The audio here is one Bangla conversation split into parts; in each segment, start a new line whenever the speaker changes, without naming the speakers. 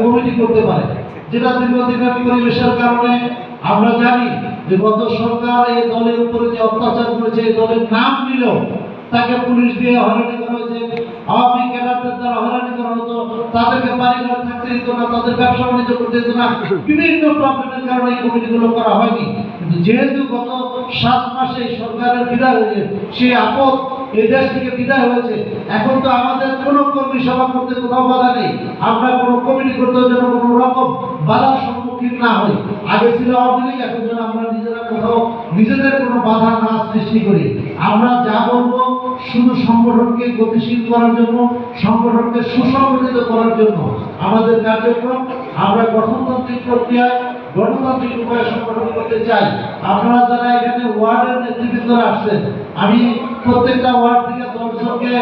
কমিটি করতে পারে। যেটা পরিবেশের কারণে আমরা জানি যে গত সরকার এই দলের উপরে যে অত্যাচার করেছে, এই দলের নাম নিল তাকে পুলিশ দিয়ে হয়রানি করা হয়েছে, আওয়ামী ক্যাডারদের দ্বারা হয়রানি করা হতো, তাদেরকে বাড়ি ঘর থাকতে দিত না, তাদের ব্যবসা বাণিজ্য করতে দিত না। বিভিন্ন প্রবলেমের কারণে এই কমিটিগুলো করা হয়নি। কিন্তু যেহেতু গত সাত মাসে সরকারের বিদায় হয়েছে, সেই আপদ এই থেকে বিদায় হয়েছে। এখন তো আমাদের কোনো কর্মী সভা করতে কোথাও বাধা নেই। আমরা কোনো কমিটি করতে যেন কোনো রকম বাধার সম্মুখীন না হই। আগে ছিল আওয়ামী এখন যেন আমরা নিজেরা কোথাও নিজেদের কোনো বাধা না সৃষ্টি করি। আমরা যা বলব শুধু সংগঠনকে গতিশীল করার জন্য, সংগঠনকে সুসংগঠিত করার জন্য আমাদের কার্যক্রম, আমরা গঠনতান্ত্রিক প্রক্রিয়ায় গণতান্ত্রিক উপায়ে সংগঠন করতে চাই, আপনারা যারা এখানে ওয়ার্ডের নেতৃবৃন্দরা আসছেন, আমি প্রত্যেকটা ওয়ার্ড থেকে দশজনকে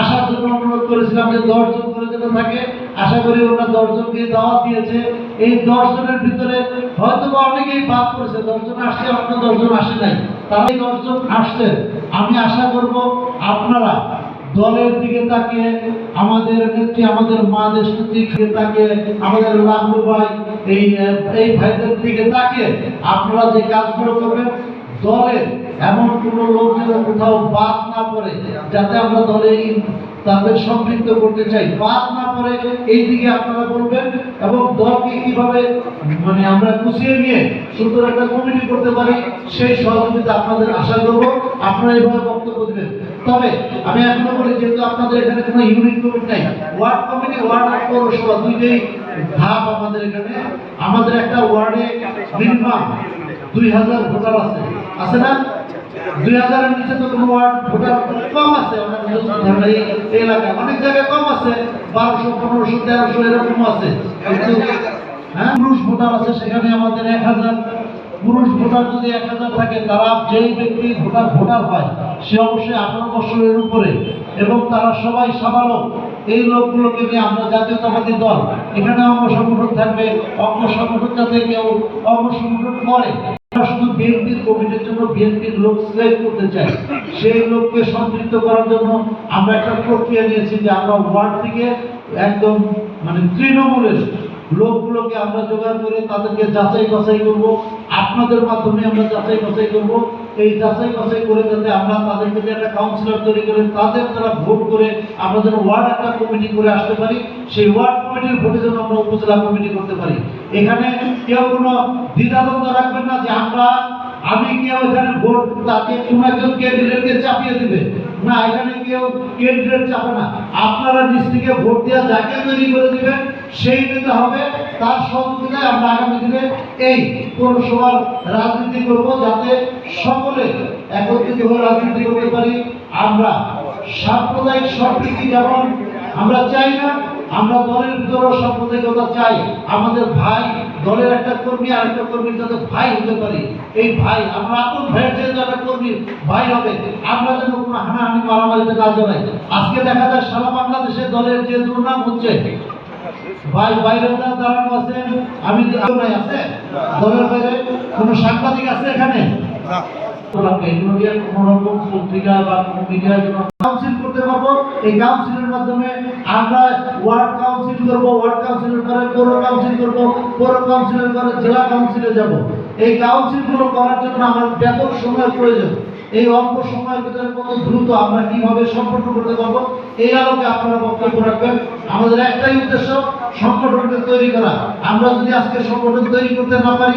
আসার জন্য অনুরোধ করেছিলাম যে দশজন করে যেন থাকে। আশা করি ওরা দশজনকে দাওয়াত দিয়েছে। এই দশজনের ভিতরে হয়তো বা অনেকেই বাদ করেছে দশজন আসছে, অন্য দশজন আসে নাই। তারা এই দশজন আসছে আমি আশা করব আপনারা দলের দিকে তাকিয়ে, আমাদের নেত্রী, আমাদের মা দেশ নেত্রীর দিকে তাকিয়ে, আমাদের লাভলু ভাই, এই এই ভাইদের দিকে তাকিয়ে আপনারা যে কাজগুলো করবেন দলের এমন কোন লোক যেন কোথাও বাদ না পড়ে, যাতে আমরা দলে তাদের সম্পৃক্ত করতে চাই। বাদ না পড়ে এই দিকে আপনারা বলবেন, এবং দলকে কীভাবে মানে আমরা গুছিয়ে নিয়ে সুন্দর একটা কমিটি করতে পারি, সেই সহযোগিতা আপনাদের আশা করব। আপনারা এইভাবে বক্তব্য দেবেন। তবে আমি এখনও বলি, যেহেতু আপনাদের এখানে কোনো ইউনিট কমিটি নাই ওয়ার্ড কমিটি ওয়ার্ড পৌরসভা দুইটাই ধাপ আমাদের এখানে। আমাদের একটা ওয়ার্ডে মিনিমাম দুই হাজার ভোটার আছে। আছে না? দুই হাজারের নিচে তো কোনো ওয়ার্ড ভোটার কম আছে। এলাকায় অনেক জায়গায় কম আছে। বারোশো, পনেরোশো, তেরোশো এরকম আছে। ভোটার আছে, সেখানে আমাদের এক হাজার পুরুষ ভোটার যদি এক হাজার থাকে, তারা যেই ব্যক্তি ভোটার ভোটার হয়, সে অবশ্যই আঠারো বছরের উপরে। এবং তারা সবাই সাবালক এই লোকগুলোকে নিয়ে আমরা জাতীয়তাবাদী দল, এখানে অঙ্গ সংগঠন থাকবে, অঙ্গ সংগঠন যাতে কেউ অঙ্গ সংগঠন করে। শুধু বিএনপির কমিটির জন্য বিএনপির লোক সিলেক্ট করতে চাই সেই লোককে সম্পৃক্ত করার জন্য আমরা একটা প্রক্রিয়া নিয়েছি যে আমরা ওয়ার্ড থেকে একদম মানে তৃণমূলের লোকগুলোকে আমরা জোগাড় করে তাদেরকে যাচাই বাছাই করব, আপনাদের মাধ্যমে আমরা যাচাই বাছাই করব। এই যাচাই বাছাই করে যাতে আমরা তাদেরকে যে একটা কাউন্সিলর তৈরি করে তাদের দ্বারা ভোট করে আমরা যেন ওয়ার্ড একটা কমিটি করে আসতে পারি, সেই ওয়ার্ড কমিটির ভোটে যেন আমরা উপজেলা কমিটি করতে পারি। এখানে কেউ কোনো দ্বিধাদ্বন্দ্ব রাখবেন না যে আমরা, আমি কেউ এখানে ভোট তাকে কোন একজন ক্যান্ডিডেটকে চাপিয়ে দেবে। না, এখানে কেউ ক্যান্ডিডেট চাপে না। আপনারা থেকে ভোট দেওয়া যাকে তৈরি করে দিবেন সেই নেতা হবে। তার সহযোগিতায় আমরা আগামী দিনে এই পৌরসভার রাজনীতি করব যাতে সকলে একত্রিত হয়ে রাজনীতি করতে পারি। আমরা সাম্প্রদায়িক সম্প্রীতি যেমন আমরা চাই না, আমরা দলের ভিতরেও সাম্প্রদায়িকতা চাই। আমাদের ভাই দলের একটা কর্মী আর একটা কর্মীর যাতে ভাই হতে পারি। এই ভাই, আমরা আপন ভাইয়ের যেহেতু একটা কর্মীর ভাই হবে। আমরা যেন কোনো হানাহানি মারামারিতে না জড়াই। আজকে দেখা যায় সারা বাংলাদেশে দলের যে দুর্নাম হচ্ছে ভাই বাইরে দাঁড়ানো আছেন আমি আছে? দলের বাইরে কোনো সাংবাদিক আছে এখানে? পত্রিকা বা কোনো মিডিয়ার জন্য কাউন্সিল করতে পারব। এই কাউন্সিলের মাধ্যমে আমরা ওয়ার্ড কাউন্সিল করব ওয়ার্ড কাউন্সিলের পরে পৌর কাউন্সিল করব পৌর কাউন্সিলের পরে জেলা কাউন্সিলে যাব। এই কাউন্সিলগুলো করার জন্য আমার ব্যাপক সময়ের প্রয়োজন। এই অল্প সময়ের ভিতরে কত দ্রুত আমরা কীভাবে সম্পন্ন করতে পারব? এই আলোকে আপনারা বক্তব্য রাখবেন। আমাদের একটাই উদ্দেশ্য, সংগঠনকে তৈরি করা। আমরা যদি আজকে সংগঠন তৈরি করতে না পারি